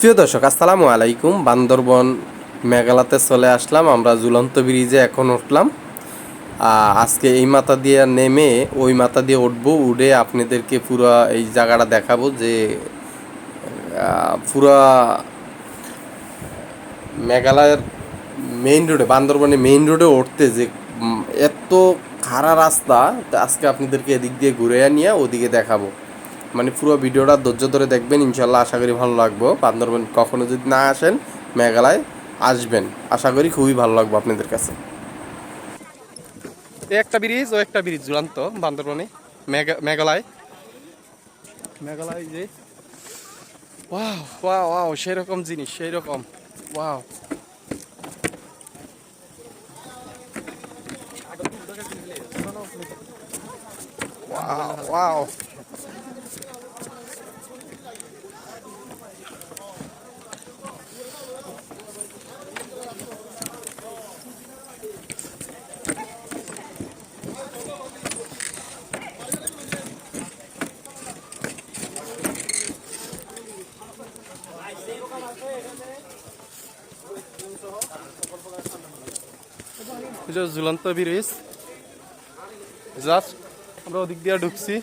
প্রিয় দর্শক, আসসালামু আলাইকুম। বান্দরবন মেঘালাতে চলে আসলাম। আমরা ঝুলন্ত ব্রিজে এখন উঠলাম। আজকে এই মাথা দিয়ে নেমে ওই মাথা দিয়ে উঠবো। উঠে আপনাদেরকে পুরো এই জায়গাটা দেখাবো যে পুরা মেঘালয়ের মেইন রোডে বান্দরবনে মেইন রোডে উঠতে যে এত খারা রাস্তা আজকে আপনাদেরকে এদিক দিয়ে ঘুরে নিয়ে ওদিকে দেখাবো। মানে পুরো ভিডিওটা ধৈর্য ধরে দেখবেন ইনশাল্লাহ আশা করি ভালো লাগবো। বান্দরবন কখনো যদি না আসেন, মেঘালয় আসবেন। আশা করি খুবই ভালো লাগবে আপনাদের কাছে। একটা ব্রিজ, ও একটা ব্রিজ ঝুলান্ত বান্দরবনে, মেঘা- মেঘালয়। মেঘালয় যে, ওয়াও ওয়াও ওয়াও সেরকম জিনিস সেই রকম ওয়াও। ঝুলন্ত ব্রিজ আমরা ওদিক দিয়ে ঢুকছি।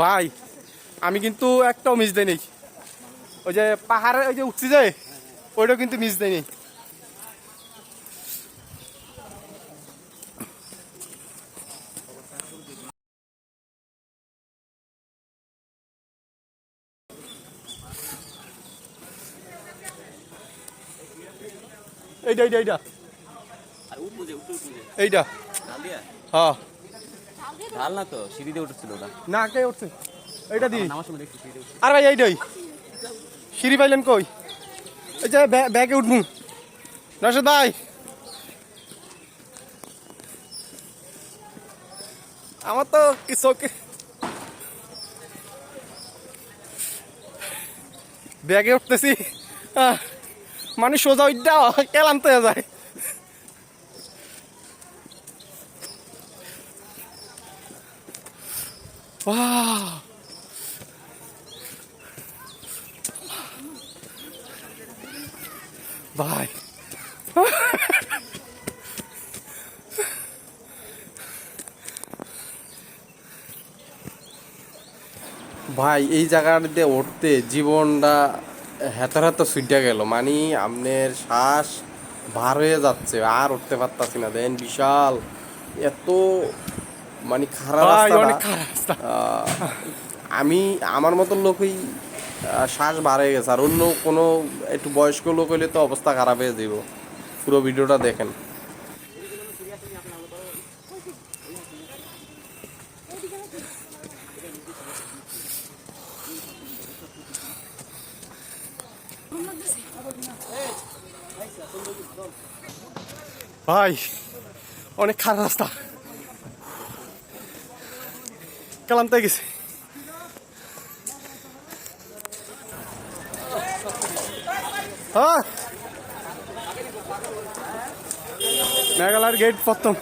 ভাই, আমি কিন্তু একটাও মিস দেয়নি ওই যে পাহাড়ে, ওই যে উঠছি যে, ওইটাও কিন্তু মিস দেয়নি এইটা এইটা এইটা এইটা হ্যাঁ। ঢাল না তো? সিঁড়ি দিয়ে উঠেছিল ওটা। না কে উঠছে? এইটা দি আর ভাই এইটাই সিঁড়ি পাইলেন কই? এই যে ব্যাগে উঠবো। নশো ভাই। আমার তো কিছু ব্যাগে উঠতেছি। আহ, মানে সোজা ওইটা কেলান্ত হয়ে যায়. ভাই ভাই এই জায়গাটাতে উঠতে জীবনটা হেতার হেতার সুইটা গেল। মানে আপনার শ্বাস ভার হয়ে যাচ্ছে আর উঠতে পারতাছি না। দেন বিশাল এত মানে খারাপ রাস্তা। আমি আমার মতন লোকই শ্বাস বার হয়ে গেছে। আর অন্য কোনো একটু বয়স্ক লোক হইলে তো অবস্থা খারাপ হয়ে যাব পুরো ভিডিওটা দেখেন। ভাই অনেক খারাপ রাস্তা। ক্লান্ত হয়ে গেছে। হ্যাঁ। মেঘালয়ের গেট প্রথম।